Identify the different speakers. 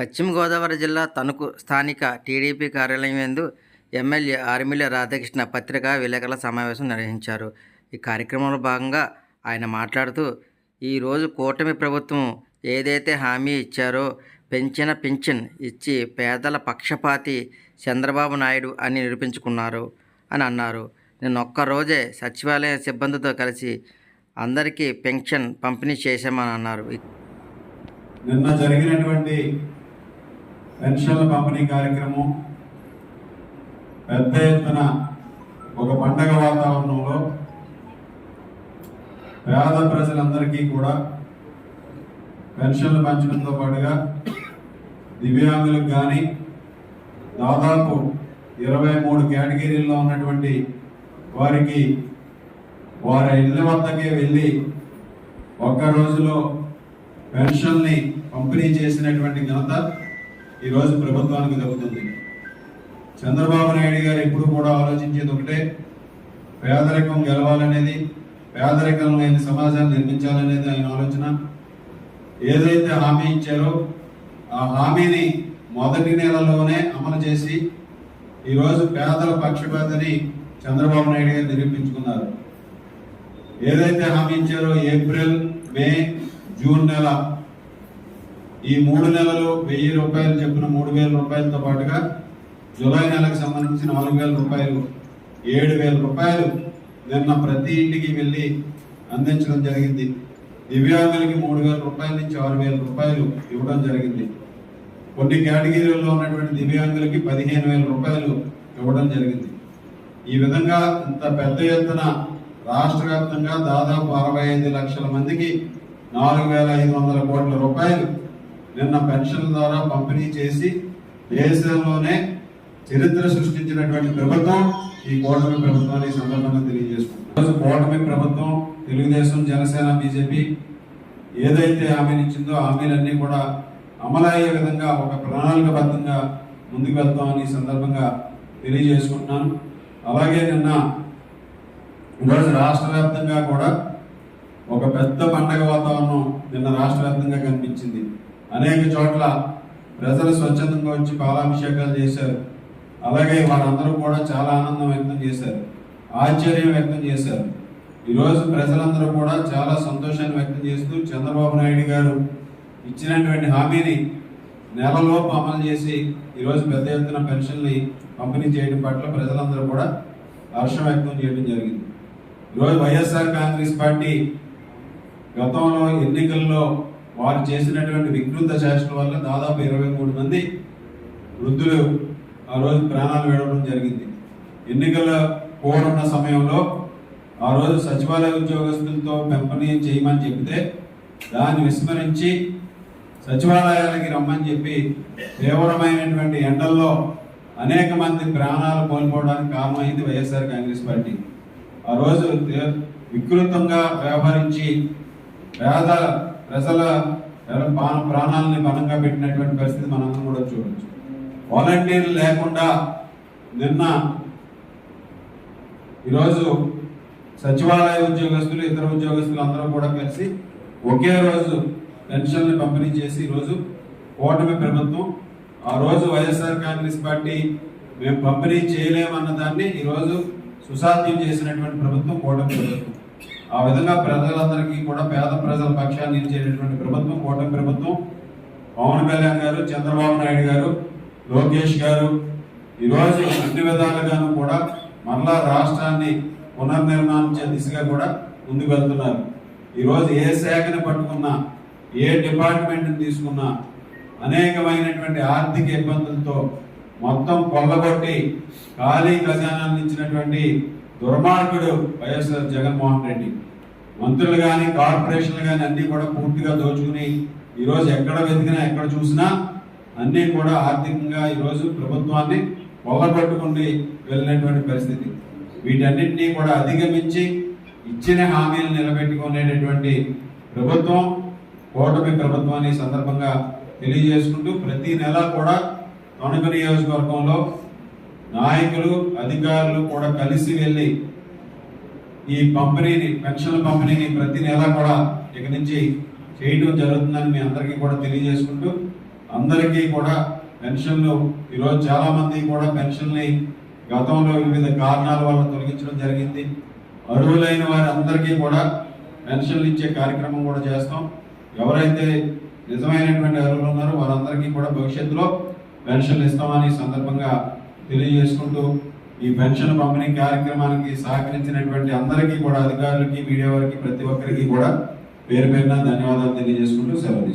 Speaker 1: పశ్చిమ గోదావరి జిల్లా తణుకు స్థానిక టీడీపీ కార్యాలయం ఎందు ఎమ్మెల్యే ఆర్మిల రాధాకృష్ణ పత్రికా విలేకరుల సమావేశం నిర్వహించారు. ఈ కార్యక్రమంలో భాగంగా ఆయన మాట్లాడుతూ ఈరోజు కూటమి ప్రభుత్వం ఏదైతే హామీ ఇచ్చారో పెంచిన పింఛన్ ఇచ్చి పేదల పక్షపాతి చంద్రబాబు నాయుడు అని నిరూపించుకున్నారు అని అన్నారు. నేను ఒక్కరోజే సచివాలయ సిబ్బందితో కలిసి అందరికీ పెన్షన్ పంపిణీ చేశామని అన్నారు.
Speaker 2: నిన్న జరిగినటువంటి పెన్షన్ల పంపిణీ కార్యక్రమం పెద్ద ఎత్తున ఒక పండగ వాతావరణంలో పేద ప్రజలందరికీ కూడా పెన్షన్లు పంచడంతో పాటుగా దివ్యాంగులకు కానీ దాదాపు ఇరవై మూడు కేటగిరీల్లో ఉన్నటువంటి వారికి వారి ఇళ్ళ వద్దకే వెళ్ళి ఒక్క రోజులో పెన్షన్ని పంపిణీ చేసినటువంటి ఘనత ఈరోజు ప్రభుత్వానికి దక్కుతుంది చంద్రబాబు నాయుడు గారు ఎప్పుడు కూడా ఆలోచించేది ఒకటే పేదరికం గెలవాలనేది పేదరికం లేని సమాజాన్ని నిర్మించాలనేది ఆయన ఆలోచన. ఏదైతే హామీ ఇచ్చారో ఆ హామీని మొదటి నెలలోనే అమలు చేసి ఈరోజు పేదల పక్షపాతని చంద్రబాబు నాయుడు గారు నిరూపించుకున్నారు. ఏదైతే హామీ ఇచ్చారో ఏప్రిల్ మే జూన్ నెల ఈ మూడు నెలలు వెయ్యి రూపాయలు చెప్పిన మూడు వేల రూపాయలతో పాటుగా జూలై నెలకు సంబంధించి నాలుగు వేల రూపాయలు ఏడు వేల రూపాయలు నిన్న ప్రతి ఇంటికి వెళ్ళి అందించడం జరిగింది. దివ్యాంగులకి మూడు వేల రూపాయల నుంచి ఆరు వేల రూపాయలు ఇవ్వడం జరిగింది. కొన్ని కేటగిరీల్లో ఉన్నటువంటి దివ్యాంగులకి పదిహేను వేల రూపాయలు ఇవ్వడం జరిగింది. ఈ విధంగా ఇంత పెద్ద ఎత్తున రాష్ట్ర వ్యాప్తంగా దాదాపు అరవై ఐదు లక్షల మందికి నాలుగు వేల ఐదు వందల కోట్ల రూపాయలు నిన్న పెన్షన్ ద్వారా పంపిణీ చేసి దేశంలోనే చరిత్ర సృష్టించినటువంటి ప్రభుత్వం ఈ కూటమి ప్రభుత్వాన్ని సందర్భంగా తెలియజేస్తుంది. ఈరోజు కూటమి ప్రభుత్వం తెలుగుదేశం జనసేన బీజేపీ ఏదైతే హామీనిచ్చిందో ఇచ్చిందో హామీలన్నీ కూడా అమలయ్యే విధంగా ఒక ప్రణాళికబద్ధంగా ముందుకు వెళ్తామని సందర్భంగా తెలియజేసుకుంటున్నాను. అలాగే నిన్న ఈరోజు రాష్ట్ర వ్యాప్తంగా కూడా ఒక పెద్ద పండగ వాతావరణం నిన్న రాష్ట్ర వ్యాప్తంగా కనిపించింది. అనేక చోట్ల ప్రజలు స్వచ్ఛందంగా వచ్చి పాలాభిషేకాలు చేశారు. అలాగే వారందరూ కూడా చాలా ఆనందం వ్యక్తం చేశారు. ఆశ్చర్యం వ్యక్తం చేశారు. ఈరోజు ప్రజలందరూ కూడా చాలా సంతోషాన్ని వ్యక్తం చేస్తూ చంద్రబాబు నాయుడు గారు ఇచ్చినటువంటి హామీని నెలలోపు అమలు చేసి ఈరోజు పెద్ద ఎత్తున పెన్షన్ని పంపిణీ చేయడం పట్ల ప్రజలందరూ కూడా హర్షం వ్యక్తం చేయడం జరిగింది. ఈరోజు వైఎస్ఆర్ కాంగ్రెస్ పార్టీ గతంలో ఎన్నికల్లో వారు చేసినటువంటి వికృత చేష్టల వల్ల దాదాపు ఇరవై మూడు మంది వృద్ధులు ఆ రోజు ప్రాణాలు విడవడం జరిగింది. ఎన్నికల కోరున్న సమయంలో ఆ రోజు సచివాలయ ఉద్యోగస్తులతో పెంపనీ చేయమని చెబితే దాన్ని విస్మరించి సచివాలయాలకి రమ్మని చెప్పి తీవ్రమైనటువంటి ఎండల్లో అనేక మంది ప్రాణాలు కోల్పోవడానికి కారణమైంది వైఎస్ఆర్ కాంగ్రెస్ పార్టీ. ఆ రోజు వికృతంగా వ్యవహరించి పేద ప్రజల ప్రాణ- ప్రాణాలని బలంగా పెట్టినటువంటి పరిస్థితి మనం కూడా చూడొచ్చు. వాలంటీర్లు లేకుండా నిన్న ఈరోజు సచివాలయ ఉద్యోగస్తులు ఇతర ఉద్యోగస్తులు అందరూ కూడా కలిసి ఒకే రోజు పెన్షన్లు పంపిణీ చేసి ఈరోజు కూటమి ప్రభుత్వం ఆ రోజు వైఎస్ఆర్ కాంగ్రెస్ పార్టీ మేము పంపిణీ చేయలేమన్న దాన్ని ఈరోజు సుసాధ్యం చేసినటువంటి ప్రభుత్వం కూటమి ప్రభుత్వం. ఆ విధంగా ప్రజలందరికీ కూడా పేద ప్రజల పక్షాన్ని నిలిచేటటువంటి ప్రభుత్వం కూటమి ప్రభుత్వం పవన్ కళ్యాణ్ గారు చంద్రబాబు నాయుడు గారు లోకేష్ గారు ఈరోజు అన్ని విధాలుగాను కూడా మరలా రాష్ట్రాన్ని పునర్నిర్మాణించే దిశగా కూడా ముందుకు వెళ్తున్నారు. ఈరోజు ఏ శాఖని పట్టుకున్నా ఏ డిపార్ట్మెంట్ని తీసుకున్నా అనేకమైనటువంటి ఆర్థిక ఇబ్బందులతో మొత్తం కొల్లగొట్టి ఖాళీ ఖజానాన్ని ఇచ్చినటువంటి దుర్మార్గుడు వైఎస్ఆర్ జగన్మోహన్ రెడ్డి. మంత్రులు కానీ కార్పొరేషన్లు కానీ అన్ని కూడా పూర్తిగా దోచుకుని ఈరోజు ఎక్కడ వెతికినా ఎక్కడ చూసినా అన్నీ కూడా ఆర్థికంగా ఈరోజు ప్రభుత్వాన్ని కొల్లగొట్టుకుని వెళ్ళినటువంటి పరిస్థితి. వీటన్నిటినీ కూడా అధిగమించి ఇచ్చిన హామీలు నిలబెట్టుకునేటటువంటి ప్రభుత్వం కూటమి ప్రభుత్వాన్ని సందర్భంగా తెలియజేసుకుంటూ ప్రతి నెల కూడా తణుకు నియోజకవర్గంలో నాయకులు అధికారులు కూడా కలిసి వెళ్ళి ఈ పంపిణీని పెన్షన్ పంపిణీని ప్రతి నెల కూడా ఇక నుంచి చేయడం జరుగుతుందని మీ అందరికీ కూడా తెలియజేసుకుంటూ అందరికీ కూడా పెన్షన్లు ఈరోజు చాలామంది కూడా పెన్షన్ని గతంలో వివిధ కారణాల వల్ల తొలగించడం జరిగింది. అర్హులైన వారి అందరికీ కూడా పెన్షన్లు ఇచ్చే కార్యక్రమం కూడా చేస్తాం. ఎవరైతే నిజమైనటువంటి అర్హులు ఉన్నారో వారందరికీ కూడా భవిష్యత్తులో పెన్షన్లు ఇస్తామని సందర్భంగా తెలియజేసుకుంటూ ఈ పెన్షన్ పంపిణీ కార్యక్రమానికి సహకరించినటువంటి అందరికీ కూడా అధికారులకి మీడియా వారికి ప్రతి ఒక్కరికి కూడా పేరు పేరున ధన్యవాదాలు తెలియజేసుకుంటూ సెలవు